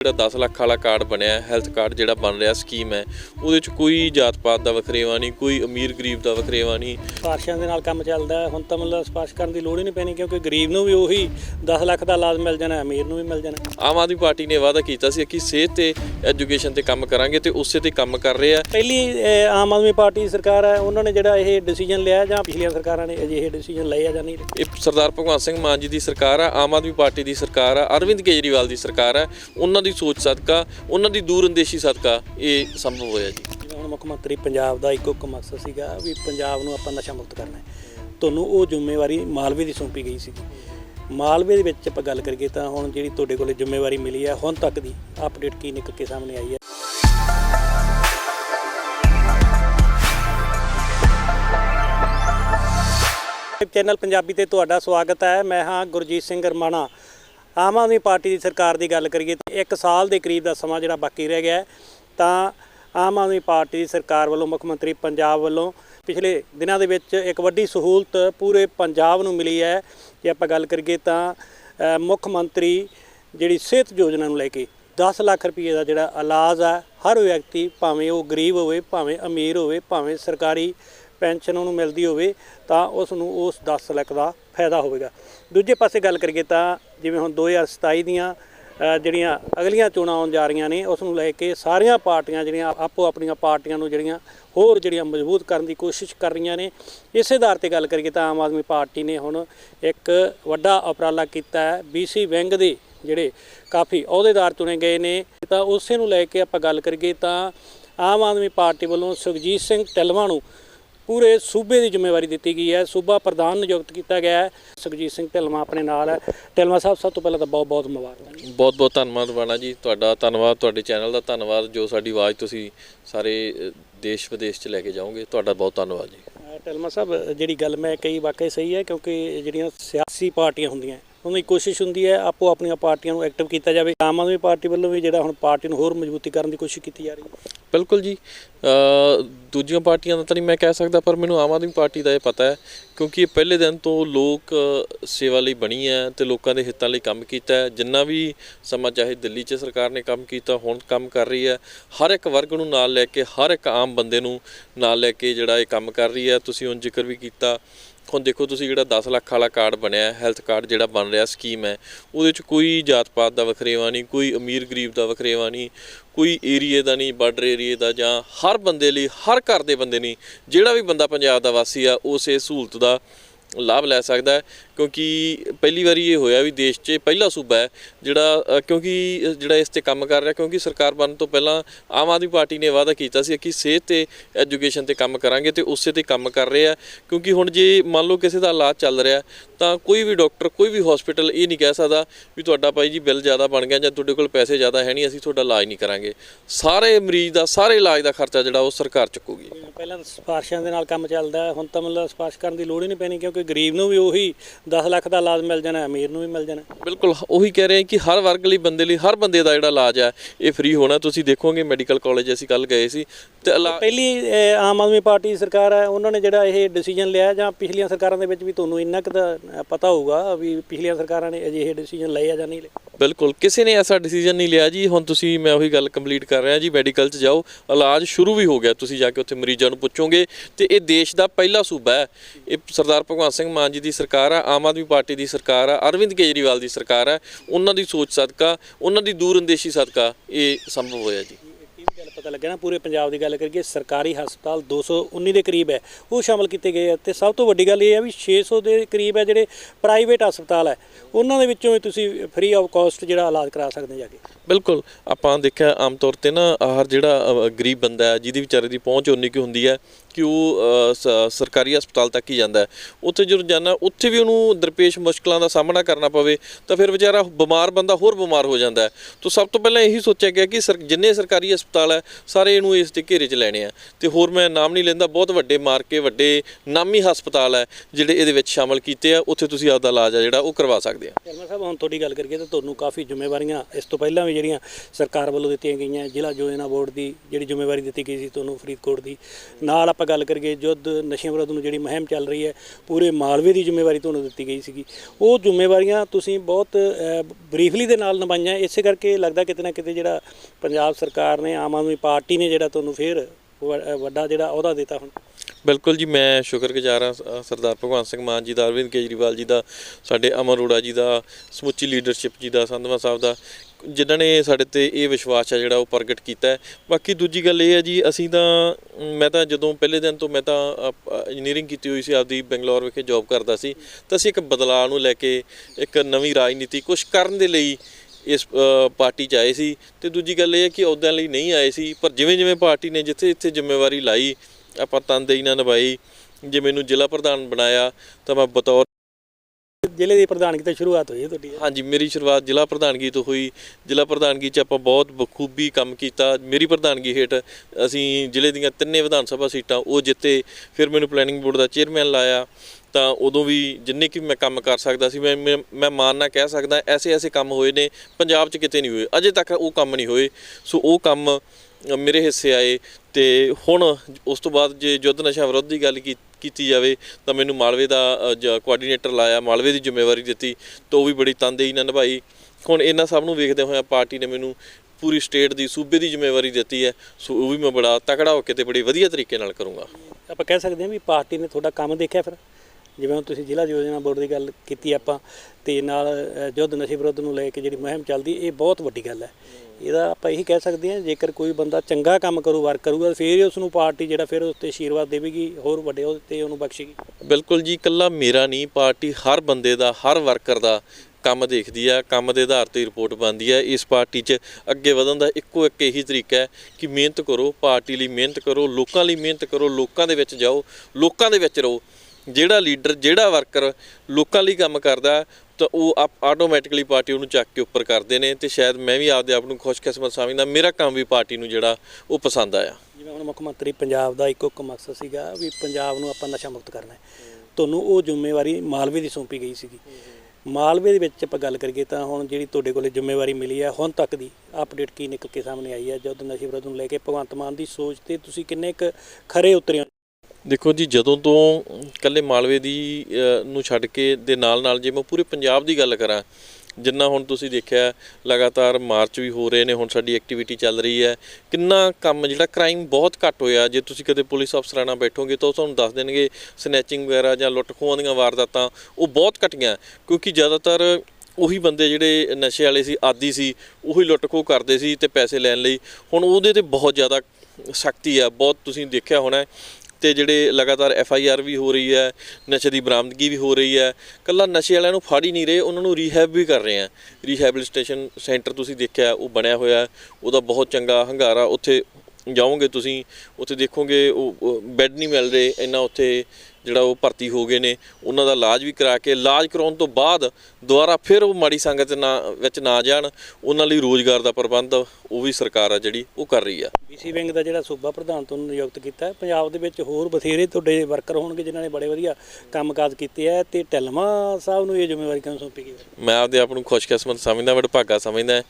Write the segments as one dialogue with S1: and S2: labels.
S1: ਜਿਹੜਾ 10 ਲੱਖ ਵਾਲਾ ਕਾਰਡ ਬਣਿਆ ਹੈਲਥ ਕਾਰਡ ਜਿਹੜਾ ਬਣ ਰਿਹਾ ਸਕੀਮ ਹੈ ਉਹਦੇ ਚ ਕੋਈ ਜਾਤ ਪਾਤ ਦਾ ਵਖਰੇਵਾ ਨਹੀਂ ਕੋਈ ਅਮੀਰ ਗਰੀਬ ਦਾ ਵਖਰੇਵਾ ਨਹੀਂ।
S2: ਸਿਫਾਰਸ਼ਾਂ ਦੇ ਨਾਲ ਕੰਮ ਚੱਲਦਾ ਹੈ। ਹੁਣ ਤਾਂ ਮਤਲਬ ਸਿਫਾਰਸ਼ ਕਰਨ ਦੀ ਲੋੜ ਹੀ ਨਹੀਂ ਪੈਣੀ ਕਿਉਂਕਿ ਗਰੀਬ ਨੂੰ ਵੀ ਉਹੀ 10 ਲੱਖ ਦਾ ਇਲਾਜ ਮਿਲ ਜਾਣਾ ਅਮੀਰ ਨੂੰ ਵੀ ਮਿਲ ਜਾਣਾ।
S1: ਆਮ ਆਦਮੀ ਪਾਰਟੀ ਨੇ ਵਾਅਦਾ ਕੀਤਾ ਸੀ ਕਿ ਸਿਹਤ ਤੇ ਐਜੂਕੇਸ਼ਨ ਤੇ ਕੰਮ ਕਰਾਂਗੇ ਤੇ ਉਸੇ ਤੇ ਕੰਮ ਕਰ ਰਹੇ ਆ।
S2: ਪਹਿਲੀ ਅਹ, ਆਮ ਆਦਮੀ ਪਾਰਟੀ ਸਰਕਾਰ ਹੈ ਉਹਨਾਂ ਨੇ ਜਿਹੜਾ ਇਹ ਡਿਸੀਜਨ ਲਿਆ ਜਾਂ ਪਿਛਲੀਆਂ ਸਰਕਾਰਾਂ ਨੇ ਅਜਿਹੇ ਡਿਸੀਜਨ ਲਏ ਆ ਜਾਂ ਨਹੀਂ ਲਏ?
S1: ਇਹ ਸਰਦਾਰ ਭਗਵੰਤ ਸਿੰਘ ਮਾਨ ਜੀ ਦੀ ਸਰਕਾਰ ਆ ਆਮ ਆਦਮੀ ਪਾਰਟੀ ਦੀ ਸਰਕਾਰ ਆ ਅਰਵਿੰਦ ਕੇਜਰੀਵਾਲ ਦੀ ਸਰਕਾਰ ਆ ਉਹਨਾਂ ਦੀ ਸੋਚ ਸਦਕਾ, ਉਹਨਾਂ ਦੀ ਦੂਰਅੰਦੇਸ਼ੀ ਸਦਕਾ ਇਹ ਸੰਭਵ ਹੋਇਆ ਜੀ।
S2: ਹੁਣ ਮੁੱਖ ਮੰਤਰੀ ਪੰਜਾਬ ਦਾ ਇੱਕੋ ਇੱਕ ਮਕਸਦ ਸੀਗਾ ਵੀ ਪੰਜਾਬ ਨੂੰ ਆਪਾਂ ਨਸ਼ਾ ਮੁਕਤ ਕਰਨਾ ਹੈ। ਤੁਹਾਨੂੰ ਉਹ ਜ਼ਿੰਮੇਵਾਰੀ ਮਾਲਵੇ ਦੀ ਸੌਂਪੀ ਗਈ ਸੀਗੀ। ਮਾਲਵੇ ਦੇ ਵਿੱਚ ਆਪਾਂ ਗੱਲ ਕਰੀਏ ਤਾਂ ਹੁਣ ਜਿਹੜੀ ਤੁਹਾਡੇ ਕੋਲੇ ਜ਼ਿੰਮੇਵਾਰੀ ਮਿਲੀ ਹੈ, ਹੁਣ ਤੱਕ ਦੀ ਅਪਡੇਟ ਕੀ ਨਿਕਲ ਕੇ ਸਾਹਮਣੇ ਆਈ ਹੈ? ਚੈਨਲ ਪੰਜਾਬੀ ਤੇ ਤੁਹਾਡਾ ਸਵਾਗਤ ਹੈ। ਮੈਂ ਹਾਂ ਗੁਰਜੀਤ ਸਿੰਘ ਰਮਾਣਾ। ਆਮ ਆਦਮੀ ਪਾਰਟੀ ਦੀ ਸਰਕਾਰ ਦੀ ਗੱਲ ਕਰੀਏ ਤਾਂ ਇੱਕ ਸਾਲ ਦੇ ਕਰੀਬ ਦਾ ਸਮਾਂ ਜਿਹੜਾ ਬਾਕੀ ਰਹਿ ਗਿਆ ਤਾਂ ਆਮ ਆਦਮੀ ਪਾਰਟੀ ਦੀ ਸਰਕਾਰ ਵੱਲੋਂ, ਮੁੱਖ ਮੰਤਰੀ ਪੰਜਾਬ ਵੱਲੋਂ ਪਿਛਲੇ ਦਿਨਾਂ ਦੇ ਵਿੱਚ ਇੱਕ ਵੱਡੀ ਸਹੂਲਤ ਪੂਰੇ ਪੰਜਾਬ ਨੂੰ ਮਿਲੀ ਹੈ। ਜੇ ਆਪਾਂ ਗੱਲ ਕਰੀਏ ਤਾਂ ਮੁੱਖ ਮੰਤਰੀ ਜਿਹੜੀ ਸਿਹਤ ਯੋਜਨਾ ਨੂੰ ਲੈ ਕੇ 10 ਲੱਖ ਰੁਪਏ ਦਾ ਜਿਹੜਾ ਇਲਾਜ ਹੈ ਹਰ ਵਿਅਕਤੀ ਭਾਵੇਂ ਉਹ ਗਰੀਬ ਹੋਵੇ, ਭਾਵੇਂ ਅਮੀਰ ਹੋਵੇ, ਭਾਵੇਂ ਸਰਕਾਰੀ ਪੈਨਸ਼ਨ ਉਹਨੂੰ ਮਿਲਦੀ ਹੋਵੇ, ਤਾਂ ਉਸ ਨੂੰ ਉਸ 10 ਲੱਖ ਦਾ ਫਾਇਦਾ ਹੋਵੇਗਾ। ਦੂਜੇ ਪਾਸੇ ਗੱਲ ਕਰੀਏ ਤਾਂ ਜਿਵੇਂ ਹੁਣ 2027 ਦੀਆਂ ਜਿਹੜੀਆਂ ਅਗਲੀਆਂ ਚੋਣਾਂ ਆਉਣ ਜਾ ਰਹੀਆਂ ਨੇ ਉਸ ਨੂੰ ਲੈ ਕੇ ਸਾਰੀਆਂ ਪਾਰਟੀਆਂ ਜਿਹੜੀਆਂ ਆਪੋ ਆਪਣੀਆਂ ਪਾਰਟੀਆਂ ਨੂੰ ਜਿਹੜੀਆਂ ਹੋਰ ਜਿਹੜੀਆਂ ਮਜ਼ਬੂਤ ਕਰਨ ਦੀ ਕੋਸ਼ਿਸ਼ ਕਰ ਰਹੀਆਂ ਨੇ, ਇਸੇ ਆਧਾਰ ਤੇ ਗੱਲ ਕਰੀਏ ਤਾਂ ਆਮ ਆਦਮੀ ਪਾਰਟੀ ਨੇ ਹੁਣ ਇੱਕ ਵੱਡਾ ਉਪਰਾਲਾ ਕੀਤਾ ਹੈ। ਬੀਸੀ ਵਿੰਗ ਦੇ ਜਿਹੜੇ ਕਾਫੀ ਅਹੁਦੇਦਾਰ ਚੁਣੇ ਗਏ ਨੇ, ਤਾਂ ਉਸੇ ਨੂੰ ਲੈ ਕੇ ਆਪਾਂ ਗੱਲ ਕਰੀਏ ਤਾਂ ਆਮ ਆਦਮੀ ਪਾਰਟੀ ਵੱਲੋਂ ਸੁਖਜੀਤ ਸਿੰਘ ਢਿੱਲਵਾਂ ਨੂੰ ਪੂਰੇ ਸੂਬੇ ਦੀ ਜ਼ਿੰਮੇਵਾਰੀ ਦਿੱਤੀ ਗਈ ਹੈ। ਸੂਬਾ ਪ੍ਰਧਾਨ ਨਿਯੁਕਤ ਕੀਤਾ ਗਿਆ ਹੈ। ਸੁਖਜੀਤ ਸਿੰਘ ਢਿੱਲਵਾਂ ਆਪਣੇ ਨਾਲ ਹੈ। ਢਿੱਲਵਾਂ ਸਾਹਿਬ ਸਭ ਤੋਂ ਪਹਿਲਾਂ ਤਾਂ ਬਹੁਤ ਬਹੁਤ ਮੁਬਾਰਕਾਂ
S1: ਬਹੁਤ ਬਹੁਤ ਧੰਨਵਾਦ ਬਾਣਾ ਜੀ। ਤੁਹਾਡਾ ਧੰਨਵਾਦ ਤੁਹਾਡੇ ਚੈਨਲ ਦਾ ਧੰਨਵਾਦ ਜੋ ਸਾਡੀ ਆਵਾਜ਼ ਤੁਸੀਂ ਸਾਰੇ ਦੇਸ਼ ਵਿਦੇਸ਼ 'ਚ ਲੈ ਕੇ ਜਾਓਗੇ। ਤੁਹਾਡਾ ਬਹੁਤ ਧੰਨਵਾਦ ਜੀ।
S2: ਢਿੱਲਵਾਂ ਸਾਹਿਬ ਜਿਹੜੀ ਗੱਲ ਮੈਂ ਕਹੀ ਵਾਕਈ ਸਹੀ ਹੈ ਕਿਉਂਕਿ ਜਿਹੜੀਆਂ ਸਿਆਸੀ ਪਾਰਟੀਆਂ ਹੁੰਦੀਆਂ ਉਹਨਾਂ ਦੀ ਕੋਸ਼ਿਸ਼ ਹੁੰਦੀ ਹੈ ਆਪੋ ਆਪਣੀਆਂ ਪਾਰਟੀਆਂ ਨੂੰ ਐਕਟਿਵ ਕੀਤਾ ਜਾਵੇ। ਆਮ ਆਦਮੀ ਪਾਰਟੀ ਵੱਲੋਂ ਵੀ ਜਿਹੜਾ ਹੁਣ ਪਾਰਟੀ ਨੂੰ ਹੋਰ ਮਜ਼ਬੂਤੀ ਕਰਨ ਦੀ ਕੋਸ਼ਿਸ਼ ਕੀਤੀ ਜਾ ਰਹੀ ਹੈ।
S1: ਬਿਲਕੁਲ ਜੀ। ਦੂਜੀਆਂ ਪਾਰਟੀਆਂ ਦਾ ਤਾਂ ਨਹੀਂ ਮੈਂ ਕਹਿ ਸਕਦਾ, ਪਰ ਮੈਨੂੰ ਆਮ ਆਦਮੀ ਪਾਰਟੀ ਦਾ ਇਹ ਪਤਾ ਹੈ, ਕਿਉਂਕਿ ਇਹ ਪਹਿਲੇ ਦਿਨ ਤੋਂ ਲੋਕ ਸੇਵਾ ਲਈ ਬਣੀ ਹੈ ਤੇ ਲੋਕਾਂ ਦੇ ਹਿੱਤਾਂ ਲਈ ਕੰਮ ਕੀਤਾ ਹੈ। ਜਿੰਨਾ ਵੀ ਸਮਾਂ ਚਾਹੇ ਦਿੱਲੀ 'ਚ ਸਰਕਾਰ ਨੇ ਕੰਮ ਕੀਤਾ, ਹੁਣ ਕੰਮ ਕਰ ਰਹੀ ਹੈ। ਹਰ ਇੱਕ ਵਰਗ ਨੂੰ ਨਾਲ ਲੈ ਕੇ, ਹਰ ਇੱਕ ਆਮ ਬੰਦੇ ਨੂੰ ਨਾਲ ਲੈ ਕੇ ਜਿਹੜਾ ਇਹ ਕੰਮ ਕਰ ਰਹੀ ਹੈ। ਤੁਸੀਂ ਹੁਣ ਜ਼ਿਕਰ ਵੀ ਕੀਤਾ ਹੁਣ ਦੇਖੋ ਤੁਸੀਂ ਜਿਹੜਾ 10 ਲੱਖ ਵਾਲਾ ਕਾਰਡ ਬਣਿਆ ਹੈਲਥ ਕਾਰਡ ਜਿਹੜਾ ਬਣ ਰਿਹਾ ਸਕੀਮ ਹੈ, ਉਹਦੇ ਚ ਕੋਈ ਜਾਤ ਪਾਤ ਦਾ ਵਖਰੇਵਾ ਨਹੀਂ, ਕੋਈ ਅਮੀਰ ਗਰੀਬ ਦਾ ਵਖਰੇਵਾ ਨਹੀਂ, ਕੋਈ ਏਰੀਏ ਦਾ ਨਹੀਂ ਬਾਰਡਰ ਏਰੀਏ ਦਾ ਜਾਂ ਹਰ ਬੰਦੇ ਲਈ, ਹਰ ਘਰ ਦੇ ਬੰਦੇ ਨਹੀਂ ਜਿਹੜਾ ਵੀ ਬੰਦਾ ਪੰਜਾਬ ਦਾ ਵਾਸੀ ਆ, ਉਸ ਇਹ ਸਹੂਲਤ ਦਾ ਲਾਭ ਲੈ ਸਕਦਾ ਹੈ, ਕਿਉਂਕਿ ਪਹਿਲੀ ਵਾਰੀ ਇਹ ਹੋਇਆ ਵੀ ਦੇਸ਼ 'ਚ ਪਹਿਲਾ ਸੂਬਾ ਹੈ, ਜਿਹੜਾ ਕਿਉਂਕਿ ਜਿਹੜਾ ਇਸ ਤੇ ਕੰਮ ਕਰ ਰਿਹਾ, ਕਿਉਂਕਿ ਸਰਕਾਰ ਬਣਨ ਤੋਂ ਪਹਿਲਾਂ ਆਮ ਆਦਮੀ ਪਾਰਟੀ ਨੇ ਵਾਅਦਾ ਕੀਤਾ ਸੀ ਕਿ ਸਿਹਤ ਤੇ ਐਜੂਕੇਸ਼ਨ ਤੇ ਕੰਮ ਕਰਾਂਗੇ ਤੇ ਉਸੇ ਤੇ ਕੰਮ ਕਰ ਰਹੇ ਆ ਕਿਉਂਕਿ ਹੁਣ ਜੇ ਮੰਨ ਲਓ ਕਿਸੇ ਦਾ ਇਲਾਜ ਚੱਲ ਰਿਹਾ ਤਾਂ ਕੋਈ ਵੀ ਡਾਕਟਰ, ਕੋਈ ਵੀ ਹਸਪੀਟਲ ਇਹ ਨਹੀਂ ਕਹਿ ਸਕਦਾ ਵੀ ਤੁਹਾਡਾ ਭਾਈ ਜੀ ਬਿੱਲ ਜ਼ਿਆਦਾ ਬਣ ਗਿਆ ਜਾਂ ਤੁਹਾਡੇ ਕੋਲ ਪੈਸੇ ਜ਼ਿਆਦਾ ਹੈ ਨਹੀਂ, ਅਸੀਂ ਤੁਹਾਡਾ ਇਲਾਜ ਨਹੀਂ ਕਰਾਂਗੇ। ਸਾਰੇ ਮਰੀਜ਼ ਦਾ, ਸਾਰੇ ਇਲਾਜ ਦਾ ਖਰਚਾ ਜਿਹੜਾ ਉਹ ਸਰਕਾਰ ਚੁੱਕੂਗੀ।
S2: ਪਹਿਲਾਂ ਤਾਂ ਸਿਫਾਰਸ਼ਾਂ ਦੇ ਨਾਲ ਕੰਮ ਚੱਲਦਾ ਹੁਣ ਤਾਂ ਮਤਲਬ ਸਿਫਾਰਸ਼ ਕਰਨ ਦੀ ਲੋੜ ਹੀ ਨਹੀਂ ਪੈਣੀ, ਕਿਉਂਕਿ ਗਰੀਬ ਨੂੰ ਵੀ ਉਹੀ 10 ਲੱਖ ਦਾ ਇਲਾਜ ਮਿਲ ਜਾਣਾ ਅਮੀਰ ਨੂੰ ਵੀ ਮਿਲ ਜਾਣਾ।
S1: ਬਿਲਕੁਲ ਉਹੀ ਕਹਿ ਰਹੇ ਹਾਂ ਕਿ ਹਰ ਵਰਗ ਲਈ ਬੰਦੇ ਲਈ ਹਰ ਬੰਦੇ ਦਾ ਜਿਹੜਾ ਇਲਾਜ ਹੈ ਇਹ ਫ੍ਰੀ ਹੋਣਾ। ਤੁਸੀਂ ਦੇਖੋਗੇ ਮੈਡੀਕਲ ਕਾਲਜ ਅਸੀਂ ਕੱਲ ਗਏ ਸੀ ਤੇ
S2: ਪਹਿਲੀ ਆਮ ਆਦਮੀ ਪਾਰਟੀ ਸਰਕਾਰ ਹੈ ਉਹਨਾਂ ਨੇ ਜਿਹੜਾ ਇਹ ਡਿਸੀਜਨ ਲਿਆ ਜਾਂ ਪਿਛਲੀਆਂ ਸਰਕਾਰਾਂ ਦੇ ਵਿੱਚ ਵੀ ਤੁਹਾਨੂੰ ਇੰਨਾ ਕੁ ਪਤਾ ਹੋਊਗਾ ਵੀ ਪਿਛਲੀਆਂ ਸਰਕਾਰਾਂ ਨੇ ਅਜਿਹੇ ਡਿਸੀਜਨ ਲਏ ਆ ਜਾਂ ਨਹੀਂ ਲਏ।
S1: ਬਿਲਕੁਲ। ਕਿਸੇ ਨੇ ਐਸਾ ਡਿਸੀਜਨ ਨਹੀਂ ਲਿਆ ਜੀ। ਹੁਣ ਤੁਸੀਂ, ਮੈਂ ਉਹੀ ਗੱਲ ਕੰਪਲੀਟ ਕਰ ਰਿਹਾ ਜੀ ਮੈਡੀਕਲ 'ਚ ਜਾਓ। ਇਲਾਜ ਸ਼ੁਰੂ ਵੀ ਹੋ ਗਿਆ। ਤੁਸੀਂ ਜਾ ਕੇ ਉੱਥੇ ਮਰੀਜ਼ਾਂ ਨੂੰ ਪੁੱਛੋਗੇ। ਤੇ ਇਹ ਦੇਸ਼ ਦਾ ਪਹਿਲਾ ਸੂਬਾ ਹੈ। ਇਹ ਸਰਦਾਰ ਭਗਵੰਤ ਸਿੰਘ ਮਾਨ ਜੀ ਦੀ ਸਰਕਾਰ ਆ, ਆਮ ਆਦਮੀ ਪਾਰਟੀ ਦੀ ਸਰਕਾਰ ਆ, ਅਰਵਿੰਦ ਕੇਜਰੀਵਾਲ ਦੀ ਸਰਕਾਰ ਹੈ ਉਹਨਾਂ ਦੀ ਸੋਚ ਸਦਕਾ, ਉਹਨਾਂ ਦੀ ਦੂਰਅੰਦੇਸ਼ੀ ਸਦਕਾ ਇਹ ਸੰਭਵ ਹੋਇਆ ਜੀ।
S2: ਪਤਾ ਲੱਗਿਆ ਨਾ, ਪੂਰੇ ਪੰਜਾਬ ਦੀ ਗੱਲ ਕਰੀਏ, ਸਰਕਾਰੀ ਹਸਪਤਾਲ 219 ਦੇ ਕਰੀਬ ਹੈ, ਉਹ ਸ਼ਾਮਲ ਕੀਤੇ ਗਏ ਆ। ਤੇ ਸਭ ਤੋਂ ਵੱਡੀ ਗੱਲ ਇਹ ਹੈ ਵੀ 600 ਦੇ ਕਰੀਬ ਹੈ ਜਿਹੜੇ ਪ੍ਰਾਈਵੇਟ ਹਸਪਤਾਲ ਹੈ, ਉਹਨਾਂ ਦੇ ਵਿੱਚੋਂ ਵੀ ਤੁਸੀਂ ਫ੍ਰੀ ਆਫ ਕਾਸਟ ਜਿਹੜਾ ਇਲਾਜ ਕਰਾ ਸਕਦੇ ਜਾ ਕੇ।
S1: ਬਿਲਕੁਲ, ਆਪਾਂ ਦੇਖਿਆ ਆਮ ਤੌਰ ਤੇ ਨਾ ਹਰ ਜਿਹੜਾ ਗਰੀਬ ਬੰਦਾ ਹੈ, ਜਿਹਦੀ ਵਿਚਾਰੇ ਦੀ ਪਹੁੰਚ ਉਨੀ ਕੀ ਹੁੰਦੀ ਹੈ ਕਿ ਉਹ ਸਰਕਾਰੀ ਹਸਪਤਾਲ ਤੱਕ ਹੀ ਜਾਂਦਾ ਉੱਥੇ ਜਦੋਂ ਜਾਂਦਾ, ਉੱਥੇ ਵੀ ਉਹਨੂੰ ਦਰਪੇਸ਼ ਮੁਸ਼ਕਲਾਂ ਦਾ ਸਾਹਮਣਾ ਕਰਨਾ ਪਵੇ, ਤਾਂ ਫਿਰ ਵਿਚਾਰਾ ਬਿਮਾਰ ਬੰਦਾ ਹੋਰ ਬਿਮਾਰ ਹੋ ਜਾਂਦਾ ਤਾਂ ਸਭ ਤੋਂ ਪਹਿਲਾਂ ਇਹੀ ਸੋਚਿਆ ਗਿਆ ਕਿ ਸਰ, ਜਿੰਨੇ ਸਰਕਾਰੀ ਹਸਪਤਾਲ ਹੈ, ਸਾਰੇ ਇਹਨੂੰ ਇਸ ਦੇ ਘੇਰੇ 'ਚ ਲੈਣੇ ਆ। ਤੇ ਹੋਰ ਮੈਂ ਨਾਮ ਨਹੀਂ ਲੈਂਦਾ, ਬਹੁਤ ਵੱਡੇ ਮਾਰਕੇ, ਵੱਡੇ ਨਾਮੀ ਹਸਪਤਾਲ ਹੈ, ਜਿਹੜੇ ਇਹਦੇ ਵਿੱਚ ਸ਼ਾਮਲ ਕੀਤੇ ਆ, ਉੱਥੇ ਤੁਸੀਂ ਆਪਦਾ ਇਲਾਜ ਆ ਜਿਹੜਾ ਉਹ ਕਰਵਾ ਸਕਦੇ ਆ।
S2: ਚਰਮਾ ਸਾਹਿਬ, ਹੁਣ ਤੁਹਾਡੀ ਗੱਲ ਕਰੀਏ ਤਾਂ ਤੁਹਾਨੂੰ ਕਾਫੀ ਜ਼ਿੰਮੇਵਾਰੀਆਂ ਇਸ ਤੋਂ ਪਹਿਲਾਂ ਵੀ ਜਿਹੜੀਆਂ ਸਰਕਾਰ ਵੱਲੋਂ ਦਿੱਤੀਆਂ ਗਈਆਂ, ਜ਼ਿਲ੍ਹਾ ਯੋਜਨਾ ਬੋਰਡ ਦੀ ਜਿਹੜੀ ਜ਼ਿੰਮੇਵਾਰੀ ਦਿੱਤੀ ਗਈ ਸੀ ਤੁਹਾਨੂੰ, ਫਰੀਦਕੋਟ ਦੀ। ਨਾਲ ਆਪਾਂ ਗੱਲ ਕਰੀਏ ਯੁੱਧ, ਨਸ਼ਿਆਂ ਵਿਰੁੱਧ ਨੂੰ ਜਿਹੜੀ ਮੁਹਿੰਮ ਚੱਲ ਰਹੀ ਹੈ, ਪੂਰੇ ਮਾਲਵੇ ਦੀ ਜ਼ਿੰਮੇਵਾਰੀ ਤੁਹਾਨੂੰ ਦਿੱਤੀ ਗਈ ਸੀਗੀ। ਉਹ ਜ਼ਿੰਮੇਵਾਰੀਆਂ ਤੁਸੀਂ ਬਹੁਤ ਬਰੀਫਲੀ ਦੇ ਨਾਲ ਨਿਭਾਈਆਂ, ਇਸੇ ਕਰਕੇ ਲੱਗਦਾ ਕਿਤੇ ਨਾ ਕਿਤੇ ਜਿਹੜਾ ਪੰਜਾਬ ਸਰਕਾਰ ਨੇ, ਆਮ ਆਦਮੀ ਪਾਰਟੀ ਨੇ ਜਿਹੜਾ ਤੁਹਾਨੂੰ ਫੇਰ ਵ- ਵੱਡਾ ਜਿਹੜਾ ਅਹੁਦਾ ਦਿੱਤਾ ਹੁਣ।
S1: ਬਿਲਕੁਲ ਜੀ, ਮੈਂ ਸ਼ੁਕਰਗੁਜ਼ਾਰ ਹਾਂ ਸਰਦਾਰ ਭਗਵੰਤ ਸਿੰਘ ਮਾਨ ਜੀ ਦਾ, ਅਰਵਿੰਦ ਕੇਜਰੀਵਾਲ ਜੀ ਦਾ, ਸਾਡੇ ਅਮਰ ਅਰੋੜਾ ਜੀ ਦਾ, ਸਮੁੱਚੀ ਲੀਡਰਸ਼ਿਪ ਜੀ ਦਾ, ਸੰਧਵਾ ਸਾਹਿਬ ਦਾ, ਜਿਨ੍ਹਾਂ ਨੇ ਸਾਡੇ ਤੇ ਇਹ ਵਿਸ਼ਵਾਸ ਹੈ ਜਿਹੜਾ ਉਹ ਪ੍ਰਗਟ ਕੀਤਾ ਬਾਕੀ ਦੂਜੀ ਗੱਲ ਇਹ ਹੈ ਜੀ, ਅਸੀਂ ਤਾਂ ਮੈਂ ਤਾਂ ਜਦੋਂ ਪਹਿਲੇ ਦਿਨ ਤੋਂ ਮੈਂ ਤਾਂ ਇੰਜੀਨੀਅਰਿੰਗ ਕੀਤੀ ਹੋਈ ਸੀ, ਆਪਦੀ ਬੰਗਲੌਰ ਵਿਖੇ ਜੌਬ ਕਰਦਾ ਸੀ, ਤਾਂ ਅਸੀਂ ਇੱਕ ਬਦਲਾਅ ਨੂੰ ਲੈ ਕੇ ਇੱਕ ਨਵੀਂ ਰਾਜਨੀਤੀ ਕੁਝ ਕਰਨ ਦੇ ਲਈ ਇਸ ਪਾਰਟੀ 'ਚ ਆਏ ਸੀ। ਤੇ ਦੂਜੀ ਗੱਲ ਇਹ ਹੈ ਕਿ ਅਹੁਦਿਆਂ ਲਈ ਨਹੀਂ ਆਏ ਸੀ, ਪਰ ਜਿਵੇਂ ਜਿਵੇਂ ਪਾਰਟੀ ਨੇ ਜਿੱਥੇ ਜਿੱਥੇ ਜ਼ਿੰਮੇਵਾਰੀ ਲਾਈ ਆਪਾਂ ਤਨਦੇਹੀ ਨਾਲ ਨਿਭਾਈ ਜੇ ਮੈਨੂੰ ਜ਼ਿਲ੍ਹਾ ਪ੍ਰਧਾਨ ਬਣਾਇਆ ਤਾਂ ਮੈਂ ਬਤੌਰ
S2: ਜ਼ਿਲ੍ਹੇ ਦੀ ਪ੍ਰਧਾਨਗੀ ਤੋਂ ਸ਼ੁਰੂਆਤ ਹੋਈ ਹੈ ਤੁਹਾਡੀ।
S1: ਹਾਂਜੀ ਮੇਰੀ ਸ਼ੁਰੂਆਤ ਜ਼ਿਲ੍ਹਾ ਪ੍ਰਧਾਨਗੀ ਤੋਂ ਹੋਈ। ਜ਼ਿਲ੍ਹਾ ਪ੍ਰਧਾਨਗੀ 'ਚ ਆਪਾਂ ਬਹੁਤ ਬਖੂਬੀ ਕੰਮ ਕੀਤਾ। ਮੇਰੀ ਪ੍ਰਧਾਨਗੀ ਹੇਠ ਅਸੀਂ ਜ਼ਿਲ੍ਹੇ ਦੀਆਂ ਤਿੰਨੇ ਵਿਧਾਨ ਸਭਾ ਸੀਟਾਂ ਉਹ ਜਿੱਤੇ ਫਿਰ ਮੈਨੂੰ ਪਲੈਨਿੰਗ ਬੋਰਡ ਦਾ ਚੇਅਰਮੈਨ ਲਾਇਆ। ਤਾਂ ਉਦੋਂ ਵੀ ਜਿੰਨੇ ਕਿ ਮੈਂ ਕੰਮ ਕਰ ਸਕਦਾ ਸੀ ਮੈਂ ਮੈਂ- ਮੈਂ ਮਾਣ ਨਾਲ ਕਹਿ ਸਕਦਾ ਐਸੇ ਐਸੇ ਕੰਮ ਹੋਏ ਨੇ ਪੰਜਾਬ 'ਚ ਕਿਤੇ ਨਹੀਂ ਹੋਏ। ਅਜੇ ਤੱਕ ਉਹ ਕੰਮ ਨਹੀਂ ਹੋਏ। ਸੋ ਉਹ ਕੰਮ ਮੇਰੇ ਹਿੱਸੇ ਆਏ। ਤੇ ਹੁਣ ਉਸ ਤੋਂ ਬਾਅਦ ਜੇ ਯੁੱਧ ਨਸ਼ਾ ਵਿਰੁੱਧ ਦੀ ਗੱਲ ਕੀ- ਕੀਤੀ ਜਾਵੇ, ਤਾਂ ਮੈਨੂੰ ਮਾਲਵੇ ਦਾ ਕੋਆਰਡੀਨੇਟਰ ਲਾਇਆ, ਮਾਲਵੇ ਦੀ ਜ਼ਿੰਮੇਵਾਰੀ ਦਿੱਤੀ, ਤਾਂ ਉਹ ਵੀ ਬੜੀ ਤਨਦੇਹੀ ਨਾਲ ਨਿਭਾਈ। ਹੁਣ ਇਹਨਾਂ ਸਭ ਨੂੰ ਵੇਖਦੇ ਹੋਏ ਪਾਰਟੀ ਨੇ ਮੈਨੂੰ ਪੂਰੀ ਸਟੇਟ ਦੀ, ਸੂਬੇ ਦੀ ਜ਼ਿੰਮੇਵਾਰੀ ਦਿੱਤੀ ਹੈ, ਸੋ ਉਹ ਵੀ ਮੈਂ ਬੜਾ ਤਕੜਾ ਹੋ ਕੇ ਤੇ ਬੜੀ ਵਧੀਆ ਤਰੀਕੇ ਨਾਲ ਕਰੂੰਗਾ।
S2: ਆਪਾਂ ਕਹਿ ਸਕਦੇ ਹਾਂ ਵੀ ਪਾਰਟੀ ਨੇ ਤੁਹਾਡਾ ਕੰਮ ਦੇਖਿਆ ਫਿਰ? ਜਿਵੇਂ ਹੁਣ ਤੁਸੀਂ ਜ਼ਿਲ੍ਹਾ ਯੋਜਨਾ ਬੋਰਡ ਦੀ ਗੱਲ ਕੀਤੀ ਆਪਾਂ, ਤੇ ਨਾਲ ਯੁੱਧ ਨਸ਼ੇ ਵਿਰੁੱਧ ਨੂੰ ਲੈ ਕੇ ਜਿਹੜੀ ਮੁਹਿੰਮ ਚੱਲਦੀ, ਇਹ ਬਹੁਤ ਵੱਡੀ ਗੱਲ ਹੈ। ਇਹਦਾ ਆਪਾਂ ਇਹੀ ਕਹਿ ਸਕਦੇ ਹਾਂ, ਜੇਕਰ ਕੋਈ ਬੰਦਾ ਚੰਗਾ ਕੰਮ ਕਰੂ ਵਰਕ ਕਰੂਗਾ ਫਿਰ ਹੀ ਉਸ ਨੂੰ ਪਾਰਟੀ ਜਿਹੜਾ, ਫਿਰ ਉਸ ਤੇ ਆਸ਼ੀਰਵਾਦ ਦੇਵੇਗੀ, ਹੋਰ ਵੱਡੇ ਉਹਦੇ ਤੇ ਉਹਨੂੰ ਬਖਸ਼ੇਗੀ।
S1: ਬਿਲਕੁਲ ਜੀ, ਇਕੱਲਾ ਮੇਰਾ ਨਹੀਂ, ਪਾਰਟੀ ਹਰ ਬੰਦੇ ਦਾ, ਹਰ ਵਰਕਰ ਦਾ ਕੰਮ ਦੇਖਦੀ ਆ, ਕੰਮ ਦੇ ਆਧਾਰ ਤੇ ਰਿਪੋਰਟ ਬਣਦੀ ਹੈ ਇਸ ਪਾਰਟੀ 'ਚ ਅੱਗੇ ਵਧਣ ਦਾ ਇੱਕੋ ਇੱਕ ਇਹੀ ਤਰੀਕਾ ਹੈ ਕਿ ਮਿਹਨਤ ਕਰੋ, ਪਾਰਟੀ ਲਈ ਮਿਹਨਤ ਕਰੋ, ਲੋਕਾਂ ਲਈ ਮਿਹਨਤ ਕਰੋ, ਲੋਕਾਂ ਦੇ ਵਿੱਚ ਜਾਓ, ਲੋਕਾਂ ਦੇ ਵਿੱਚ ਰਹੋ। ਜਿਹੜਾ ਲੀਡਰ, ਜਿਹੜਾ ਵਰਕਰ ਲੋਕਾਂ ਲਈ ਕੰਮ ਕਰਦਾ ਤਾਂ ਉਹ ਆਪ ਆਟੋਮੈਟਿਕਲੀ ਪਾਰਟੀ ਉਹਨੂੰ ਚੱਕ ਕੇ ਉੱਪਰ ਕਰਦੇ ਨੇ ਤੇ ਸ਼ਾਇਦ ਮੈਂ ਵੀ ਆਪਦੇ ਆਪ ਨੂੰ ਖੁਸ਼ਕਿਸਮਤ ਸਮਝਦਾ, ਮੇਰਾ ਕੰਮ ਵੀ ਪਾਰਟੀ ਨੂੰ ਜਿਹੜਾ ਉਹ ਪਸੰਦ ਆਇਆ।
S2: ਜਿਵੇਂ ਹੁਣ ਮੁੱਖ ਮੰਤਰੀ ਪੰਜਾਬ ਦਾ ਇੱਕੋ ਇੱਕ ਮਕਸਦ ਸੀਗਾ ਵੀ ਪੰਜਾਬ ਨੂੰ ਆਪਾਂ ਨਸ਼ਾ ਮੁਕਤ ਕਰਨਾ ਹੈ। ਤੁਹਾਨੂੰ ਉਹ ਜ਼ਿੰਮੇਵਾਰੀ ਮਾਲਵੇ ਦੀ ਸੌਂਪੀ ਗਈ ਸੀਗੀ। ਮਾਲਵੇ ਦੇ ਵਿੱਚ ਆਪਾਂ ਗੱਲ ਕਰੀਏ ਤਾਂ ਹੁਣ ਜਿਹੜੀ ਤੁਹਾਡੇ ਕੋਲੇ ਜ਼ਿੰਮੇਵਾਰੀ ਮਿਲੀ ਹੈ, ਹੁਣ ਤੱਕ ਦੀ ਅਪਡੇਟ ਕੀ ਨਿਕਲ ਕੇ ਸਾਹਮਣੇ ਆਈ ਹੈ, ਜਦ ਨਸ਼ੇ ਵਿਰੁੱਧ ਨੂੰ ਲੈ ਕੇ ਭਗਵੰਤ ਮਾਨ ਦੀ ਸੋਚ ਤੇ ਤੁਸੀਂ ਕਿੰਨੇ ਕੁ ਖਰੇ ਉਤਰੇ ਹੋ?
S1: ਦੇਖੋ ਜੀ, ਜਦੋਂ ਤੋਂ ਕੱਲੇ ਮਾਲਵੇ ਦੀ ਨੂੰ ਛੱਡ ਕੇ ਦੇ ਨਾਲ ਨਾਲ ਜੇ ਮੈਂ ਪੂਰੇ ਪੰਜਾਬ ਦੀ ਗੱਲ ਕਰਾਂ, ਜਿੰਨਾ ਹੁਣ ਤੁਸੀਂ ਦੇਖਿਆ, ਲਗਾਤਾਰ ਮਾਰਚ ਵੀ ਹੋ ਰਹੇ ਨੇ, ਹੁਣ ਸਾਡੀ ਐਕਟੀਵਿਟੀ ਚੱਲ ਰਹੀ ਹੈ, ਕਿੰਨਾ ਕੰਮ ਜਿਹੜਾ ਕ੍ਰਾਈਮ ਬਹੁਤ ਘੱਟ ਹੋਇਆ, ਜੇ ਤੁਸੀਂ ਕਦੇ ਪੁਲਿਸ ਅਫਸਰਾਂ ਨਾਲ ਬੈਠੋਗੇ ਤਾਂ ਉਹ ਤੁਹਾਨੂੰ ਦੱਸ ਦੇਣਗੇ ਸਨੈਚਿੰਗ ਵਗੈਰਾ ਜਾਂ ਲੁੱਟ ਖੋਹਾਂ ਦੀਆਂ ਵਾਰਦਾਤਾਂ, ਉਹ ਬਹੁਤ ਘਟੀਆਂ, ਕਿਉਂਕਿ ਜ਼ਿਆਦਾਤਰ ਉਹੀ ਬੰਦੇ ਜਿਹੜੇ ਨਸ਼ੇ ਵਾਲੇ ਸੀ, ਆਦੀ ਸੀ, ਉਹੀ ਲੁੱਟ ਖੋਹ ਕਰਦੇ ਸੀ ਤੇ ਪੈਸੇ ਲੈਣ ਲਈ, ਹੁਣ ਉਹਦੇ ਤੇ ਬਹੁਤ ਜ਼ਿਆਦਾ ਸਖਤੀ ਆ, ਬਹੁਤ ਤੁਸੀਂ ਦੇਖਿਆ ਹੋਣਾ ਤੇ ਜਿਹੜੇ ਲਗਾਤਾਰ ਐਫ ਆਈ ਆਰ ਵੀ ਹੋ ਰਹੀ ਹੈ, ਨਸ਼ੇ ਦੀ ਬਰਾਮਦਗੀ ਵੀ ਹੋ ਰਹੀ ਹੈ, ਕੱਲਾ ਨਸ਼ੇ ਵਾਲਿਆਂ ਨੂੰ ਫੜ ਹੀ ਨਹੀਂ ਰਹੇ, ਉਹਨਾਂ ਨੂੰ ਰੀਹੈਬ ਵੀ ਕਰ ਰਹੇ ਆ। ਰੀਹੈਬਿਲਿਟੇਸ਼ਨ ਸੈਂਟਰ ਤੁਸੀਂ ਦੇਖਿਆ, ਉਹ ਬਣਿਆ ਹੋਇਆ, ਉਹਦਾ ਬਹੁਤ ਚੰਗਾ ਹੰਗਾਰਾ ਉੱਥੇ ਜਾਓਗੇ ਤੁਸੀਂ, ਉੱਥੇ ਦੇਖੋਗੇ ਉਹ ਬੈੱਡ ਨਹੀਂ ਮਿਲ ਰਹੇ, ਇੰਨਾ ਉੱਥੇ ਜਿਹੜਾ ਉਹ ਭਰਤੀ ਹੋ ਗਏ ਨੇ ਉਹਨਾਂ ਦਾ ਇਲਾਜ ਵੀ ਕਰਾ ਕੇ ਇਲਾਜ ਕਰਾਉਣ ਤੋਂ ਬਾਅਦ ਦੁਬਾਰਾ ਫਿਰ ਉਹ ਮਾੜੀ ਸੰਗਤ ਨਾ ਵਿੱਚ ਨਾ ਜਾਣ ਉਹਨਾਂ ਲਈ ਰੋਜ਼ਗਾਰ ਦਾ ਪ੍ਰਬੰਧ ਉਹ ਵੀ ਸਰਕਾਰ ਆ ਜਿਹੜੀ ਉਹ ਕਰ ਰਹੀ ਆ।
S2: ਬੀਸੀ ਵਿੰਗ ਦਾ ਜਿਹੜਾ ਸੂਬਾ ਪ੍ਰਧਾਨ ਤੁਹਾਨੂੰ ਨਿਯੁਕਤ ਕੀਤਾ ਪੰਜਾਬ ਦੇ ਵਿੱਚ ਹੋਰ ਬਥੇਰੇ ਤੁਹਾਡੇ ਵਰਕਰ ਹੋਣਗੇ ਜਿਨ੍ਹਾਂ ਨੇ ਬੜੇ ਵਧੀਆ ਕੰਮਕਾਜ ਕੀਤੇ ਹੈ ਤੇ ਢਿਲਮਾ ਸਾਹਿਬ ਨੂੰ ਇਹ ਜ਼ਿੰਮੇਵਾਰੀ ਕਿਉਂ ਸੌਂਪੀ ਗਈ?
S1: ਮੈਂ ਆਪਦੇ ਆਪ ਨੂੰ ਖੁਸ਼ਕਿਸਮਤ ਸਮਝਦਾ ਵਡਭਾਗਾ ਸਮਝਦਾ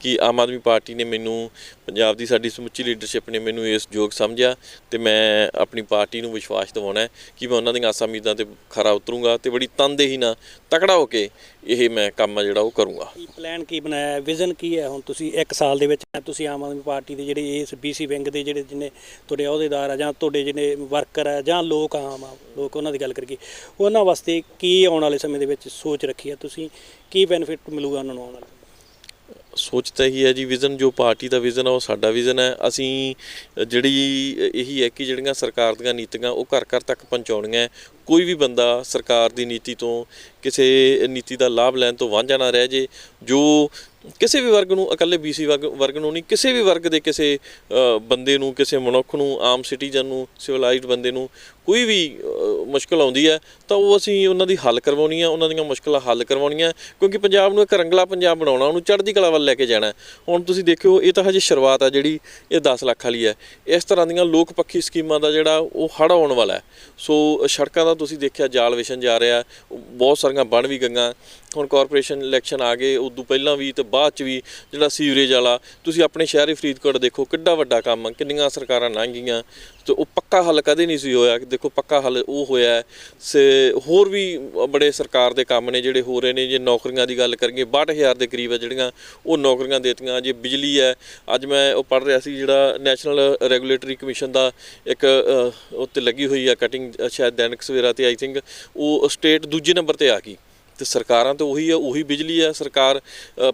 S1: ਕਿ ਆਮ ਆਦਮੀ ਪਾਰਟੀ ਨੇ ਮੈਨੂੰ ਪੰਜਾਬ ਦੀ ਸਾਡੀ ਸਮੁੱਚੀ ਲੀਡਰਸ਼ਿਪ ਨੇ ਮੈਨੂੰ ਇਸ ਯੋਗ ਸਮਝਿਆ ਤੇ ਮੈਂ ਆਪਣੀ ਪਾਰਟੀ ਨੂੰ ਵਿਸ਼ਵਾਸ ਦਿਵਾਉਣਾ ਕਿ ਮੈਂ ਉਹਨਾਂ ਦੀਆਂ ਆਸਾਂ ਉਮੀਦਾਂ ਤੇ ਖਰਾ ਉਤਰੂੰਗਾ ਤੇ ਬੜੀ ਤਨਦੇਹੀ ਨਾਲ ਤਕੜਾ ਹੋ ਕੇ ਇਹ ਮੈਂ ਕੰਮ ਜਿਹੜਾ ਉਹ ਕਰੂੰਗਾ।
S2: ਕੀ ਪਲਾਨ ਕੀ ਬਣਾਇਆ? ਵਿਜ਼ਨ ਕੀ ਹੈ ਹੁਣ ਤੁਸੀਂ ਇੱਕ ਸਾਲ ਦੇ ਵਿੱਚ? ਤੁਸੀਂ ਆਮ ਆਦਮੀ ਪਾਰਟੀ ਦੇ ਜਿਹੜੇ ਇਸ ਬੀਸੀ ਵਿੰਗ ਦੇ ਜਿਹੜੇ ਜਿੰਨੇ ਤੁਹਾਡੇ ਅਹੁਦੇਦਾਰ ਆ ਜਾਂ ਤੁਹਾਡੇ ਜਿਹੜੇ ਵਰਕਰ ਆ ਜਾਂ ਲੋਕ ਆਮ ਆ, ਲੋਕ ਉਹਨਾਂ ਦੀ ਗੱਲ ਕਰੀਏ, ਉਹਨਾਂ ਵਾਸਤੇ ਕੀ ਆਉਣ ਵਾਲੇ ਸਮੇਂ ਦੇ ਵਿੱਚ ਸੋਚ ਰੱਖੀ ਹੈ ਤੁਸੀਂ? ਕੀ ਬੈਨੀਫਿਟ ਮਿਲੂਗਾ ਉਹਨਾਂ ਨੂੰ ਆਉਣ ਵਾਲੇ?
S1: ਸੋਚ ਤਾਂ ਇਹੀ ਹੈ ਜੀ ਵਿਜ਼ਨ ਜੋ ਪਾਰਟੀ ਦਾ ਵਿਜ਼ਨ ਹੈ ਉਹ ਸਾਡਾ ਵਿਜ਼ਨ ਹੈ। ਅਸੀਂ ਜਿਹੜੀ ਇਹੀ ਹੈ ਕਿ ਜਿਹੜੀਆਂ ਸਰਕਾਰ ਦੀਆਂ ਨੀਤੀਆਂ ਉਹ ਘਰ ਘਰ ਤੱਕ ਪਹੁੰਚਾਉਣੀਆਂ ਕੋਈ ਵੀ ਬੰਦਾ ਸਰਕਾਰ ਦੀ ਨੀਤੀ ਤੋਂ ਕਿਸੇ ਨੀਤੀ ਦਾ ਲਾਭ ਲੈਣ ਤੋਂ ਵਾਂਝਾ ਨਾ ਰਹਿ ਜੇ, ਜੋ ਕਿਸੇ ਵੀ ਵਰਗ ਨੂੰ, ਇਕੱਲੇ ਬੀਸੀ ਵਰਗ ਵਰਗ ਨੂੰ ਨਹੀਂ, ਕਿਸੇ ਵੀ ਵਰਗ ਦੇ ਕਿਸੇ ਬੰਦੇ ਨੂੰ, ਕਿਸੇ ਮਨੁੱਖ ਨੂੰ, ਆਮ ਸਿਟੀਜ਼ਨ ਨੂੰ ਸਿਵਲਾਈਜ਼ਡ ਬੰਦੇ ਨੂੰ ਕੋਈ ਵੀ ਮੁਸ਼ਕਲ ਆਉਂਦੀ ਹੈ, ਤਾਂ ਉਹ ਅਸੀਂ ਉਹਨਾਂ ਦੀ ਹੱਲ ਕਰਵਾਉਣੀ ਆ, ਉਹਨਾਂ ਦੀਆਂ ਮੁਸ਼ਕਲਾਂ ਹੱਲ ਕਰਵਾਉਣੀਆਂ ਕਿਉਂਕਿ ਪੰਜਾਬ ਨੂੰ ਇੱਕ ਰੰਗਲਾ ਪੰਜਾਬ ਬਣਾਉਣਾ, ਉਹਨੂੰ ਚੜ੍ਹਦੀ ਕਲਾ ਵੱਲ ਲੈ ਕੇ ਜਾਣਾ ਹੁਣ ਤੁਸੀਂ ਦੇਖਿਓ, ਇਹ ਤਾਂ ਹਜੇ ਸ਼ੁਰੂਆਤ ਆ ਜਿਹੜੀ, ਇਹ 10 ਲੱਖ ਵਾਲੀ ਹੈ। ਇਸ ਤਰ੍ਹਾਂ ਦੀਆਂ ਲੋਕ ਪੱਖੀ ਸਕੀਮਾਂ ਦਾ ਜਿਹੜਾ ਉਹ ਹੜ ਆਉਣ ਵਾਲਾ ਸੋ, ਸੜਕਾਂ ਦਾ ਤੁਸੀਂ ਦੇਖਿਆ, ਜਾਲ ਵਿਛਣ ਜਾ ਰਿਹਾ ਉਹ ਬਹੁਤ ਸਾਰੀਆਂ ਬਣ ਵੀ ਗਈਆਂ। ਹੁਣ ਕਾਰਪੋਰੇਸ਼ਨ ਇਲੈਕਸ਼ਨ ਆ ਗਏ ਉਦੋਂ ਪਹਿਲਾਂ ਵੀ ਤੇ ਬਾਅਦ ਚ ਵੀ ਜਿਹੜਾ ਸੀਵਰੇਜ ਵਾਲਾ ਤੁਸੀਂ ਆਪਣੇ ਸ਼ਹਿਰ ਹੀ ਫਰੀਦਕੋਟ ਦੇਖੋ ਕਿੱਡਾ ਵੱਡਾ ਕੰਮ ਕਿੰਨੀਆਂ ਸਰਕਾਰਾਂ ਲੰਘ ਗਈਆਂ ਤੇ ਉਹ ਪੱਕਾ ਹੱਲ ਕਦੇ ਨਹੀਂ ਸੀ ਹੋਇਆ ਦੇਖੋ ਪੱਕਾ ਹੱਲ ਉਹ ਹੋਇਆ ਹੈ। ਸੇ ਹੋਰ ਵੀ ਬੜੇ ਸਰਕਾਰ ਦੇ ਕੰਮ ਨੇ ਜਿਹੜੇ ਹੋ ਰਹੇ ਨੇ ਜੇ ਨੌਕਰੀਆਂ ਦੀ ਗੱਲ ਕਰੀਏ 62000 ਦੇ ਕਰੀਬ ਹੈ ਜਿਹੜੀਆਂ ਉਹ ਨੌਕਰੀਆਂ ਦੇਤੀਆਂ ਜੇ ਬਿਜਲੀ ਹੈ ਅੱਜ ਮੈਂ ਉਹ ਪੜ੍ਹ ਰਿਹਾ ਸੀ ਜਿਹੜਾ ਨੈਸ਼ਨਲ ਰੈਗੂਲੇਟਰੀ ਕਮਿਸ਼ਨ ਦਾ ਇੱਕ ਅ, ਉੱਤੇ ਲੱਗੀ ਹੋਈ ਆ ਕਟਿੰਗ ਸ਼ਾਇਦ ਦੈਨਿਕ ਸਵੇਰਾ ਤੇ ਆਈ ਥਿੰਕ ਉਹ ਸਟੇਟ ਦੂਜੇ ਨੰਬਰ ਤੇ ਆ ਗਈ ਤੇ ਸਰਕਾਰਾਂ ਤਾਂ ਉਹੀ ਆ, ਉਹੀ ਬਿਜਲੀ ਆ। ਸਰਕਾਰ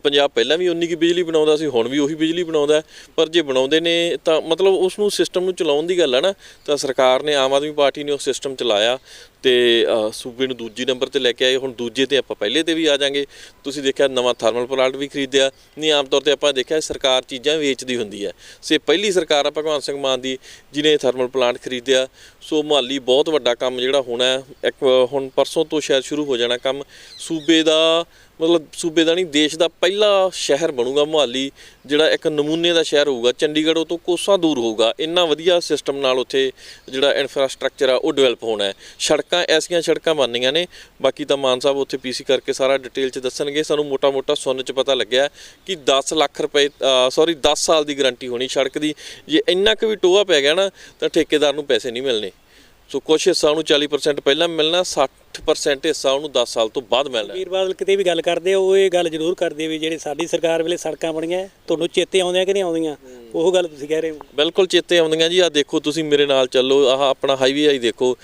S1: ਪੰਜਾਬ ਪਹਿਲਾਂ ਵੀ ਉਨੀ ਕੀ ਬਿਜਲੀ ਬਣਾਉਂਦਾ ਸੀ, ਹੁਣ ਵੀ ਉਹੀ ਬਿਜਲੀ ਬਣਾਉਂਦਾ ਪਰ ਜੇ ਬਣਾਉਂਦੇ ਨੇ ਤਾਂ ਮਤਲਬ ਉਸ ਨੂੰ ਸਿਸਟਮ ਨੂੰ ਚਲਾਉਣ ਦੀ ਗੱਲ ਹੈ ਨਾ, ਤਾਂ ਸਰਕਾਰ ਨੇ ਆਮ ਆਦਮੀ ਪਾਰਟੀ ਨੇ ਉਹ ਸਿਸਟਮ ਚਲਾਇਆ ਤੇ ਸੂਬੇ ਨੂੰ ਦੂਜੀ ਨੰਬਰ ਤੇ ਲੈ ਕੇ ਆਏ। ਹੁਣ ਦੂਜੇ ਤੇ ਆਪਾਂ ਪਹਿਲੇ ਤੇ ਵੀ ਆ ਜਾਾਂਗੇ। ਤੁਸੀਂ ਦੇਖਿਆ ਨਵਾਂ ਥਰਮਲ ਪਲਾਂਟ ਵੀ ਖਰੀਦਿਆ। ਨਹੀਂ, ਆਮ ਤੌਰ ਤੇ ਆਪਾਂ ਦੇਖਿਆ ਸਰਕਾਰ ਚੀਜ਼ਾਂ ਵੇਚਦੀ ਹੁੰਦੀ ਹੈ। ਸੇ ਪਹਿਲੀ ਸਰਕਾਰ ਆ ਭਗਵੰਤ ਸਿੰਘ ਮਾਨ ਦੀ, ਜਿਹਨੇ ਥਰਮਲ ਪਲਾਂਟ ਖਰੀਦਿਆ। ਸੋ ਮੁਹਾਲੀ ਬਹੁਤ ਵੱਡਾ ਕੰਮ ਜਿਹੜਾ ਹੋਣਾ ਹੈ। ਇੱਕ ਹੁਣ ਪਰਸੋਂ ਤੋਂ ਸ਼ਾਇਦ ਸ਼ੁਰੂ ਹੋ ਜਾਣਾ ਕੰਮ। ਸੂਬੇ ਦਾ ਮਤਲਬ ਸੂਬੇ ਦਾ ਨਹੀਂ, ਦੇਸ਼ ਦਾ ਪਹਿਲਾ ਸ਼ਹਿਰ ਬਣੂਗਾ ਮੁਹਾਲੀ, ਜਿਹੜਾ ਇੱਕ ਨਮੂਨੇ ਦਾ ਸ਼ਹਿਰ ਹੋਊਗਾ, ਚੰਡੀਗੜ੍ਹ ਉਹ ਤੋਂ ਕੋਸਾਂ ਦੂਰ ਹੋਊਗਾ। ਇੰਨਾ ਵਧੀਆ ਸਿਸਟਮ ਨਾਲ ਉੱਥੇ ਜਿਹੜਾ ਇਨਫਰਾਸਟ੍ਰਕਚਰ ਆ, ਉਹ ਡਿਵੈਲਪ ਹੋਣਾ ਹੈ। ਸੜਕਾਂ ਐਸੀਆਂ ਸੜਕਾਂ ਬਣਨੀਆਂ ਨੇ, ਬਾਕੀ ਤਾਂ ਮਾਨ ਸਾਹਿਬ ਉੱਥੇ ਪੀਸੀ ਕਰਕੇ ਸਾਰਾ ਡਿਟੇਲ ਚ ਦੱਸਣਗੇ। ਸਾਨੂੰ ਮੋਟਾ-ਮੋਟਾ ਸੁਣਨ ਚ ਪਤਾ ਲੱਗਿਆ ਕਿ 10 ਲੱਖ ਰੁਪਏ ਸੌਰੀ 10 ਸਾਲ ਦੀ ਗਾਰੰਟੀ ਹੋਣੀ ਸੜਕ ਦੀ। ਜੇ ਇੰਨਾ ਕੁ ਵੀ ਟੋਆ ਪੈ ਗਿਆ ਨਾ, ਤਾਂ ਠੇਕੇਦਾਰ ਨੂੰ ਪੈਸੇ ਨਹੀਂ ਮਿਲਣੇ। ਸੋ ਕੁਛ ਹਿੱਸਾ ਉਹਨੂੰ 40% ਪਹਿਲਾਂ ਮਿਲਣਾ 60% ਹਿੱਸਾ ਉਹਨੂੰ 10 ਸਾਲ ਤੋਂ ਬਾਅਦ ਮਿਲਣਾ।
S2: ਵੀਰ ਬਾਦਲ ਕਿਤੇ ਵੀ ਗੱਲ ਕਰਦੇ ਉਹ ਇਹ ਗੱਲ ਜ਼ਰੂਰ ਕਰਦੇ ਵੀ ਜਿਹੜੀ ਸਾਡੀ ਸਰਕਾਰ ਵੇਲੇ ਸੜਕਾਂ ਬਣੀਆਂ ਤੁਹਾਨੂੰ ਚੇਤੇ ਆਉਂਦੀਆਂ ਕਿ ਨਹੀਂ ਆਉਂਦੀਆਂ? ਉਹ ਗੱਲ ਤੁਸੀਂ ਕਹਿ ਰਹੇ ਹੋ।
S1: ਬਿਲਕੁਲ ਚੇਤੇ ਆਉਂਦੀਆਂ ਜੀ ਆ ਦੇਖੋ ਤੁਸੀਂ ਮੇਰੇ ਨਾਲ ਚੱਲੋ ਆਹ ਆਪਣਾ ਹਾਈਵੇ ਆਈ ਦੇਖੋ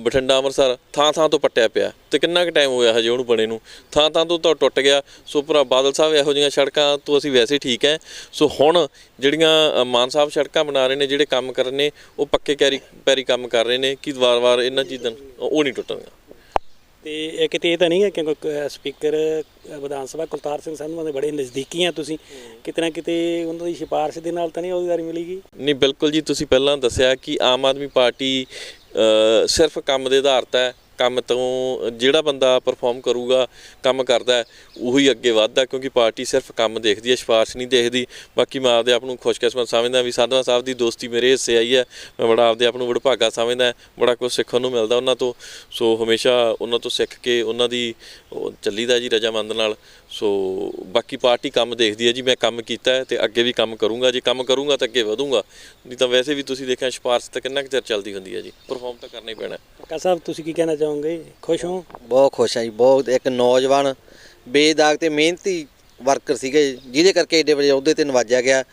S1: ਬਠਿੰਡਾ ਅੰਮ੍ਰਿਤਸਰ ਥਾਂ ਥਾਂ ਤੋਂ ਪੱਟਿਆ ਪਿਆ। ਤੇ ਕਿੰਨਾ ਕੁ ਟਾਈਮ ਹੋਇਆ ਹਜੇ ਉਹਨੂੰ ਬਣੇ ਨੂੰ? ਥਾਂ ਥਾਂ ਤੋਂ ਤਾਂ ਟੁੱਟ ਗਿਆ। ਸੋ ਭਰਾ ਬਾਦਲ ਸਾਹਿਬ ਇਹੋ ਜਿਹੀਆਂ ਸੜਕਾਂ ਤੋਂ ਅਸੀਂ ਵੈਸੇ ਠੀਕ ਹੈ ਸੋ ਹੁਣ ਜਿਹੜੀਆਂ ਮਾਨ ਸਾਹਿਬ ਸੜਕਾਂ ਬਣਾ ਰਹੇ ਨੇ ਜਿਹੜੇ ਕੰਮ ਕਰ ਰਹੇ ਨੇ ਉਹ ਪੱਕੇ ਕੈਰੀ ਪੈਰੀ ਕੰਮ ਕਰ ਰਹੇ ਨੇ ਕਿ ਵਾਰ-ਵਾਰ ਇਹਨਾਂ ਚੀਜ਼ਾਂ ਉਹ ਨਹੀਂ ਟੁੱਟਣਗੀਆਂ।
S2: ਤੇ ਇਹ ਕਿਤੇ ਇਹ ਤਾਂ ਨਹੀਂ ਹੈ ਕਿਉਂਕਿ ਅਹ, ਸਪੀਕਰ ਵਿਧਾਨ ਸਭਾ ਕੁਲਤਾਰ ਸਿੰਘ ਸੰਧਵਾ ਦੇ ਬੜੇ ਨਜ਼ਦੀਕੀ ਆ ਤੁਸੀਂ। ਕਿਤੇ ਨਾ ਕਿਤੇ ਉਹਨਾਂ ਦੀ ਸਿਫਾਰਿਸ਼ ਦੇ ਨਾਲ ਤਾਂ ਨਹੀਂ ਅਹੁਦੇਦਾਰੀ ਮਿਲੇਗੀ?
S1: ਨਹੀਂ ਬਿਲਕੁਲ ਜੀ ਤੁਸੀਂ ਪਹਿਲਾਂ ਦੱਸਿਆ ਕਿ ਆਮ ਆਦਮੀ ਪਾਰਟੀ ਸਿਰਫ ਕੰਮ ਦੇ ਆਧਾਰ ਤੇ ਹੈ। ਕੰਮ ਤੋਂ ਜਿਹੜਾ ਬੰਦਾ ਪਰਫਾਰਮ ਕਰੂਗਾ, ਕੰਮ ਕਰਦਾ ਉਹੀ ਅੱਗੇ ਵੱਧਦਾ, ਕਿਉਂਕਿ ਪਾਰਟੀ ਸਿਰਫ ਕੰਮ ਦੇਖਦੀ ਹੈ, ਸਿਫਾਰਿਸ਼ ਨਹੀਂ ਦੇਖਦੀ। ਬਾਕੀ ਮੈਂ ਆਪਦੇ ਆਪ ਨੂੰ ਖੁਸ਼ਕਿਸਮਤ ਸਮਝਦਾ ਵੀ ਸਾਧਵਾ ਸਾਹਿਬ ਦੀ ਦੋਸਤੀ ਮੇਰੇ ਹਿੱਸੇ ਆਈ ਹੈ। ਮੈਂ ਬੜਾ ਆਪਦੇ ਆਪ ਨੂੰ ਵਡਭਾਗਾ ਸਮਝਦਾ ਬੜਾ ਕੁਝ ਸਿੱਖਣ ਨੂੰ ਮਿਲਦਾ ਉਹਨਾਂ ਤੋਂ। ਸੋ ਹਮੇਸ਼ਾ ਉਹਨਾਂ ਤੋਂ ਸਿੱਖ ਕੇ ਉਹਨਾਂ ਦੀ ਚੱਲੀਦਾ ਜੀ ਰਜਾਮੰਦ ਨਾਲ। ਸੋ ਬਾਕੀ ਪਾਰਟੀ ਕੰਮ ਦੇਖਦੀ ਹੈ ਜੀ, ਮੈਂ ਕੰਮ ਕੀਤਾ ਹੈ ਤੇ ਅੱਗੇ ਵੀ ਕੰਮ ਕਰੂੰਗਾ। ਜੇ ਕੰਮ ਕਰੂੰਗਾ ਤਾਂ ਅੱਗੇ ਵਧੂੰਗਾ। ਨਹੀਂ ਤਾਂ ਵੈਸੇ ਵੀ ਤੁਸੀਂ ਦੇਖਿਆ, ਸਿਫਾਰਿਸ਼ ਤਾਂ ਕਿੰਨਾ ਕੁ ਚਿਰ ਚੱਲਦੀ ਹੁੰਦੀ ਹੈ ਜੀ? ਪਰਫਾਰਮ ਤਾਂ ਕਰਨਾ ਹੀ ਪੈਣਾ ਹੈ।
S2: ਕਾ ਸਾਹਿਬ ਤੁਸੀਂ ਕੀ ਕਹਿਣਾ ਚਾਹੋਗੇ? ਖੁਸ਼ ਹੋ?
S3: ਬਹੁਤ ਖੁਸ਼ ਹਾਂ ਜੀ ਬਹੁਤ ਇੱਕ ਨੌਜਵਾਨ ਬੇਦਾਗ ਤੇ ਮਿਹਨਤੀ ਵਰਕਰ ਸੀਗੇ ਜਿਹਦੇ ਕਰਕੇ ਏਡੇ ਵੱਡੇ ਅਹੁਦੇ ਤੇ ਨਵਾਜਿਆ ਗਿਆ।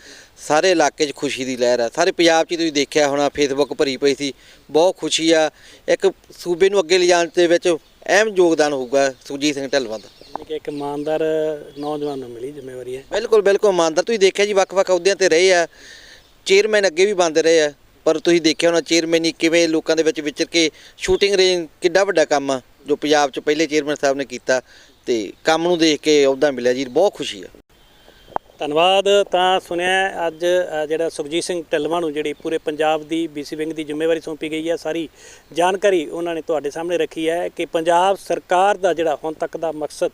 S3: ਸਾਰੇ ਇਲਾਕੇ 'ਚ ਖੁਸ਼ੀ ਦੀ ਲਹਿਰ ਆ। ਸਾਰੇ ਪੰਜਾਬ 'ਚ ਤੁਸੀਂ ਦੇਖਿਆ ਹੋਣਾ ਫੇਸਬੁੱਕ ਭਰੀ ਪਈ ਸੀ। ਬਹੁਤ ਖੁਸ਼ੀ ਆ। ਇੱਕ ਸੂਬੇ ਨੂੰ ਅੱਗੇ ਲਿਜਾਣ ਦੇ ਵਿੱਚ ਅਹਿਮ ਯੋਗਦਾਨ ਹੋਊਗਾ ਸੁਖਜੀਤ ਸਿੰਘ ਢੱਲਵਾਂ ਦਾ
S2: ਕਿ ਇੱਕ ਇਮਾਨਦਾਰ ਨੌਜਵਾਨ ਨੂੰ ਮਿਲੀ ਜ਼ਿੰਮੇਵਾਰੀ ਹੈ।
S3: ਬਿਲਕੁਲ ਬਿਲਕੁਲ ਇਮਾਨਦਾਰ। ਤੁਸੀਂ ਦੇਖਿਆ ਜੀ ਵੱਖ-ਵੱਖ ਅਹੁਦਿਆਂ ਤੇ ਰਹੇ ਆ। ਚੇਅਰਮੈਨ ਅੱਗੇ ਵੀ ਬੰਦ ਰਹੇ ਆ। ਪਰ ਤੁਸੀਂ ਦੇਖਿਆ ਹੋਣਾ ਚੇਅਰਮੈਨੀ ਕਿਵੇਂ ਲੋਕਾਂ ਦੇ ਵਿੱਚ ਵਿਚਰ ਕੇ ਸ਼ੂਟਿੰਗ ਰੇਂਜ ਕਿੱਡਾ ਵੱਡਾ ਕੰਮ ਆ, ਜੋ ਪੰਜਾਬ 'ਚ ਪਹਿਲੇ ਚੇਅਰਮੈਨ ਸਾਹਿਬ ਨੇ ਕੀਤਾ ਤੇ ਕੰਮ ਨੂੰ ਦੇਖ ਕੇ ਅਹੁਦਾ ਮਿਲਿਆ ਜੀ, ਬਹੁਤ ਖੁਸ਼ੀ ਆ।
S2: ਧੰਨਵਾਦ। ਤਾਂ ਸੁਣਿਆ ਅੱਜ ਜਿਹੜਾ ਸੁਖਜੀਤ ਸਿੰਘ ਢਿੱਲਵਾਂ ਨੂੰ ਜਿਹੜੀ ਪੂਰੇ ਪੰਜਾਬ ਦੀ ਬੀਸੀ ਵਿੰਗ ਦੀ ਜ਼ਿੰਮੇਵਾਰੀ ਸੌਂਪੀ ਗਈ ਹੈ, ਸਾਰੀ ਜਾਣਕਾਰੀ ਉਹਨਾਂ ਨੇ ਤੁਹਾਡੇ ਸਾਹਮਣੇ ਰੱਖੀ ਹੈ ਕਿ ਪੰਜਾਬ ਸਰਕਾਰ ਦਾ ਜਿਹੜਾ ਹੁਣ ਤੱਕ ਦਾ ਮਕਸਦ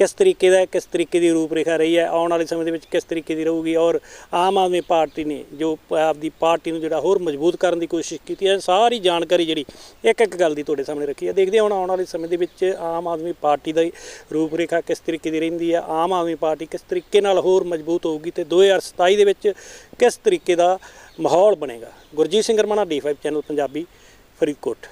S2: ਕਿਸ ਤਰੀਕੇ ਦਾ ਕਿਸ ਤਰੀਕੇ ਦੀ ਰੂਪਰੇਖਾ ਰਹੀ ਹੈ, ਆਉਣ ਵਾਲੇ ਸਮੇਂ ਦੇ ਵਿੱਚ ਕਿਸ ਤਰੀਕੇ ਦੀ ਰਹੂਗੀ ਔਰ ਆਮ ਆਦਮੀ ਪਾਰਟੀ ਨੇ ਜੋ ਆਪਦੀ ਪਾਰਟੀ ਨੂੰ ਜਿਹੜਾ ਹੋਰ ਮਜ਼ਬੂਤ ਕਰਨ ਦੀ ਕੋਸ਼ਿਸ਼ ਕੀਤੀ ਹੈ, ਸਾਰੀ ਜਾਣਕਾਰੀ ਜਿਹੜੀ ਇੱਕ ਇੱਕ ਗੱਲ ਦੀ ਤੁਹਾਡੇ ਸਾਹਮਣੇ ਰੱਖੀ ਹੈ। ਦੇਖਦੇ ਹਾਂ ਹੁਣ ਆਉਣ ਵਾਲੇ ਸਮੇਂ ਦੇ ਵਿੱਚ ਆਮ ਆਦਮੀ ਪਾਰਟੀ ਦਾ ਦੀ ਰੂਪਰੇਖਾ ਕਿਸ ਤਰੀਕੇ ਦੀ ਰਹਿੰਦੀ ਹੈ, ਆਮ ਆਦਮੀ ਪਾਰਟੀ ਕਿਸ ਤਰੀਕੇ ਨਾਲ ਹੋਰ ਮਜ਼ਬੂਤ ਹੋਊਗੀ ਤੇ 2027 ਦੇ ਵਿੱਚ ਕਿਸ ਤਰੀਕੇ ਦਾ ਮਾਹੌਲ ਬਣੇਗਾ। Gurjeet Singh Ramana D five channel Punjabi Faridkot.